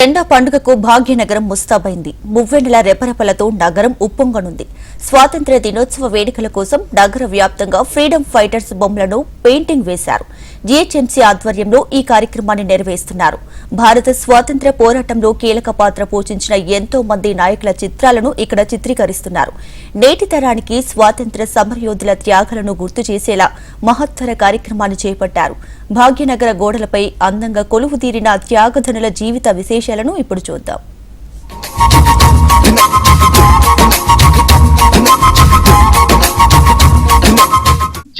జెండా పండుగకు భాగ్యనగరం ముస్తాబైంది. మువ్వెండల రెపరెపలతో నగరం ఉప్పొంగనుంది. స్వాతంత్ర్య దినోత్సవ వేడుకల కోసం నగర వ్యాప్తంగా ఫ్రీడమ్ ఫైటర్స్ బొమ్మలను పెయింటింగ్ వేశారు. జీహెచ్ఎంసీ ఆధ్వర్యంలో ఈ కార్యక్రమాన్ని నెరవేరుస్తున్నారు. భారత స్వాతంత్ర్య పోరాటంలో కీలక పాత్ర పోషించిన ఎంతో మంది నాయకుల చిత్రాలను ఇక్కడ చిత్రీకరిస్తున్నారు. నేటి తరానికి స్వాతంత్ర్య సమరయోధుల త్యాగాలను గుర్తు చేసేలా మహత్తర కార్యక్రమాన్ని చేపట్టారు. భాగ్యనగర గోడలపై అందంగా కొలువుదీరిన త్యాగధనుల జీవిత విశేషాలను ఇప్పుడు చూద్దాం.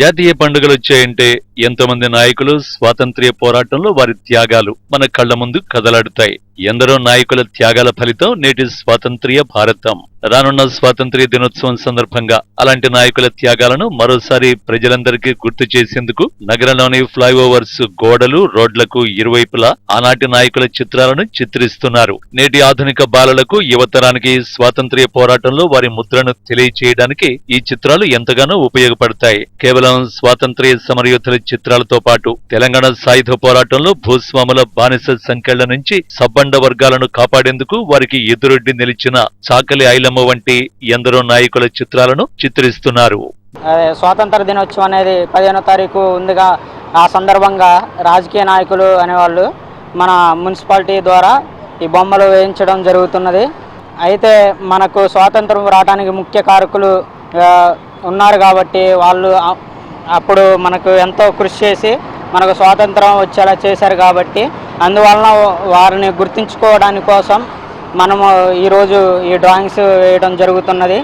జాతీయ పండుగలు వచ్చాయంటే ఎంతోమంది నాయకులు స్వాతంత్ర్య పోరాటంలో వారి త్యాగాలు మన కళ్ళ ముందు కదలాడుతాయి. ఎందరో నాయకుల త్యాగాల ఫలితం నేటి స్వాతంత్ర్య భారతం. రానున్న స్వాతంత్ర్య దినోత్సవం సందర్భంగా అలాంటి నాయకుల త్యాగాలను మరోసారి ప్రజలందరికీ గుర్తు చేసేందుకు నగరంలోని ఫ్లైఓవర్స్ గోడలు రోడ్లకు ఇరువైపులా ఆనాటి నాయకుల చిత్రాలను చిత్రిస్తున్నారు. నేటి ఆధునిక బాలలకు యువతరానికి స్వాతంత్ర్య పోరాటంలో వారి ముద్రను తెలియచేయడానికి ఈ చిత్రాలు ఎంతగానో ఉపయోగపడతాయి. కేవలం స్వాతంత్ర్య సమరయోధుల చిత్రాలతో పాటు తెలంగాణ సాయుధ పోరాటంలో భూస్వాముల బానిస సంఖ్యల నుంచి సబ్బండ వర్గాలను కాపాడేందుకు వారికి ఎదురొడ్డి నిలిచిన చాకలి ఐలమ్మ వంటి ఎందరో నాయకుల చిత్రాలను చిత్రిస్తున్నారు. అదే స్వాతంత్ర దినోత్సవం అనేది పదిహేనో తారీఖు ఉందిగా. ఆ సందర్భంగా రాజకీయ నాయకులు అనేవాళ్ళు మన మున్సిపాలిటీ ద్వారా ఈ బొమ్మలు వేయించడం జరుగుతున్నది. అయితే మనకు స్వాతంత్రం రావడానికి ముఖ్య కారకులు ఉన్నారు కాబట్టి వాళ్ళు అప్పుడు మనకు ఎంతో కృషి చేసి మనకు స్వాతంత్రం వచ్చేలా చేశారు కాబట్టి అందువలన వారిని గుర్తించుకోవడానికి కోసం మనము ఈరోజు ఈ డ్రాయింగ్స్ వేయడం జరుగుతున్నది.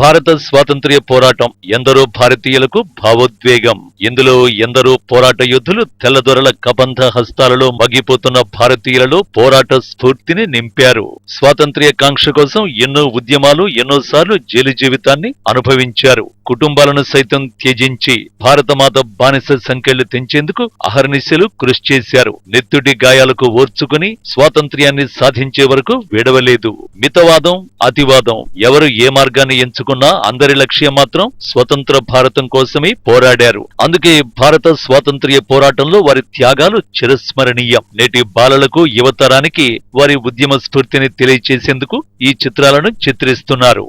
భారత స్వాతంత్ర్య పోరాటం ఎందరో భారతీయులకు భావోద్వేగం. ఇందులో ఎందరో పోరాట యోధులు తెల్లదొరల కబంధ హస్తాలలో మగిపోతున్న భారతీయులలో పోరాట స్ఫూర్తిని నింపారు. స్వాతంత్ర్య కాంక్ష కోసం ఎన్నో ఉద్యమాలు ఎన్నోసార్లు జైలు జీవితాన్ని అనుభవించారు. కుటుంబాలను సైతం త్యజించి భారతమాత బానిస సంఖ్యలు తెంచేందుకు అహర్నిశలు కృషి చేశారు. నెత్తుడి గాయాలకు ఓర్చుకుని స్వాతంత్ర్యాన్ని సాధించే వరకు విడవలేదు. మితవాదం అతివాదం ఎవరు ఏ మార్గాన్ని ఎంచుకున్నా అందరి లక్ష్యం మాత్రం స్వతంత్ర భారతం కోసమే పోరాడారు. అందుకే భారత స్వాతంత్ర్య పోరాటంలో వారి త్యాగాలు చిరస్మరణీయం. నేటి బాలలకు యువతరానికి వారి ఉద్యమ స్ఫూర్తిని తెలియచేసేందుకు ఈ చిత్రాలను చిత్రిస్తున్నారు.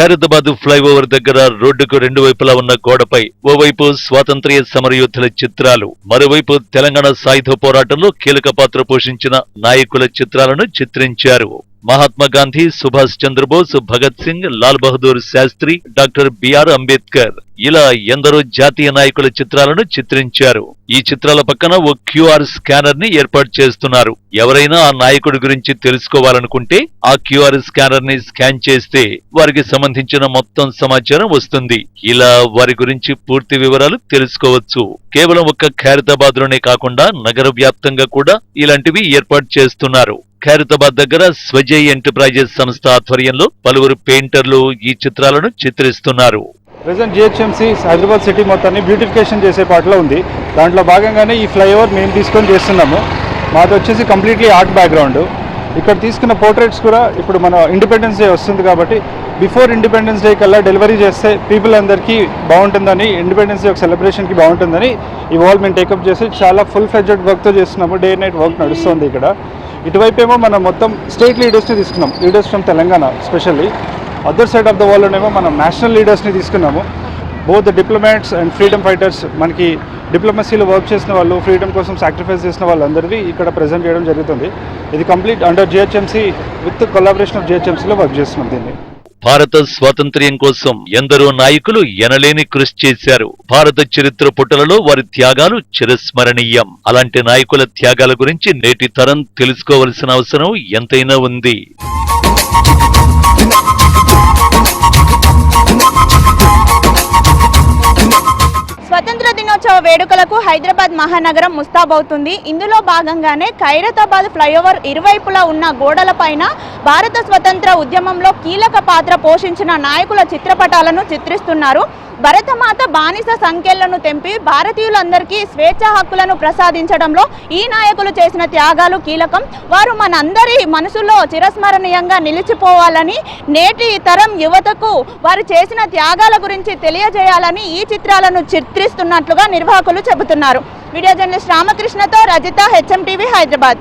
ఖైరతాబాద్ ఫ్లైఓవర్ దగ్గర రోడ్డుకు రెండు వైపులా ఉన్న గోడపై ఓవైపు స్వాతంత్ర్య సమరయోధుల చిత్రాలు మరోవైపు తెలంగాణ సాయుధ పోరాటంలో కీలక పాత్ర పోషించిన నాయకుల చిత్రాలను చిత్రించారు. Mahatma Gandhi Subhash Chandrabose Bhagat Singh Lal Bahadur Shastri doctor B R Ambedkar. ఇలా ఎందరో జాతీయ నాయకుల చిత్రాలను చిత్రించారు. ఈ చిత్రాల పక్కన ఓ క్యూఆర్ స్కానర్ని ఏర్పాటు చేస్తున్నారు. ఎవరైనా ఆ నాయకుడి గురించి తెలుసుకోవాలనుకుంటే ఆ క్యూఆర్ స్కానర్ని స్కాన్ చేస్తే వారికి సంబంధించిన మొత్తం సమాచారం వస్తుంది. ఇలా వారి గురించి పూర్తి వివరాలు తెలుసుకోవచ్చు. కేవలం ఒక్క ఖైరతాబాద్లోనే కాకుండా నగర వ్యాప్తంగా కూడా ఇలాంటివి ఏర్పాటు చేస్తున్నారు. ఖైరతాబాద్ దగ్గర స్వజయ్ ఎంటర్ప్రైజెస్ సంస్థ ఆధ్వర్యంలో పలువురు పెయింటర్లు ఈ చిత్రాలను చిత్రిస్తున్నారు. ప్రజెంట్ జిహెచ్ఎంసీ హైదరాబాద్ సిటీ మొత్తాన్ని బ్యూటిఫికేషన్ చేసే పాటలో ఉంది. దాంట్లో భాగంగానే ఈ ఫ్లైఓవర్ మేము తీసుకొని చేస్తున్నాము. మాది వచ్చేసి కంప్లీట్లీ ఆర్ట్ బ్యాక్గ్రౌండ్. ఇక్కడ తీసుకున్న పోర్ట్రేట్స్ కూడా ఇప్పుడు మన ఇండిపెండెన్స్ డే వస్తుంది కాబట్టి బిఫోర్ ఇండిపెండెన్స్ డే కల్లా డెలివరీ చేస్తే పీపుల్ అందరికీ బాగుంటుందని ఇండిపెండెన్స్ డే ఒక సెలబ్రేషన్కి బాగుంటుందని ఈ వాల్ మేము టేకప్ చేసి చాలా ఫుల్ ఫ్లెడ్జెడ్ వర్క్తో చేస్తున్నాము. డే నైట్ వర్క్ నడుస్తుంది ఇక్కడ. ఇటువైపు ఏమో మనం మొత్తం స్టేట్ లీడర్స్ని తీసుకున్నాం. Leaders from Telangana specially. Other side of the వరల్డ్లోనేమో మనం నేషనల్ లీడర్స్ని తీసుకున్నాము. Both diplomats and freedom fighters మనకి డిప్లొమసీలో వర్క్ చేసిన వాళ్ళు ఫ్రీడమ్ కోసం సాక్రిఫైస్ చేసిన వాళ్ళందరివి ఇక్కడ ప్రజెంట్ చేయడం జరుగుతుంది. ఇది complete under GHMC with collaboration of జిహెచ్ఎంసీలో work చేస్తున్నాం దీన్ని. భారత స్వాతంత్ర్యం కోసం ఎందరో నాయకులు ఎనలేని కృషి చేశారు. భారత చరిత్ర పుటలలో వారి త్యాగాలు చిరస్మరణీయం. అలాంటి నాయకుల త్యాగాల గురించి నేటి తరం తెలుసుకోవలసిన అవసరం ఎంతైనా ఉంది. స్వతంత్ర దినోత్సవ వేడుకలకు హైదరాబాద్ మహానగరం ముస్తాబవుతుంది. ఇందులో భాగంగానే ఖైరతాబాద్ ఫ్లైఓవర్ ఇరువైపులా ఉన్న గోడలపైన భారత స్వతంత్ర ఉద్యమంలో కీలక పాత్ర పోషించిన నాయకుల చిత్రపటాలను చిత్రిస్తున్నారు. భరతమాత బానిస సంఖ్యలను తెంపి భారతీయులందరికీ స్వేచ్ఛ హక్కులను ప్రసాదించడంలో ఈ నాయకులు చేసిన త్యాగాలు కీలకం. వారు మనందరి మనసులో చిరస్మరణీయంగా నిలిచిపోవాలని నేటి తరం యువతకు వారు చేసిన త్యాగాల గురించి తెలియజేయాలని ఈ చిత్రాలను చిత్రిస్తున్నట్లుగా నిర్వాహకులు చెబుతున్నారు. వీడియో జర్నలిస్ట్ రామకృష్ణతో రజిత హెచ్ఎం టీవీ హైదరాబాద్.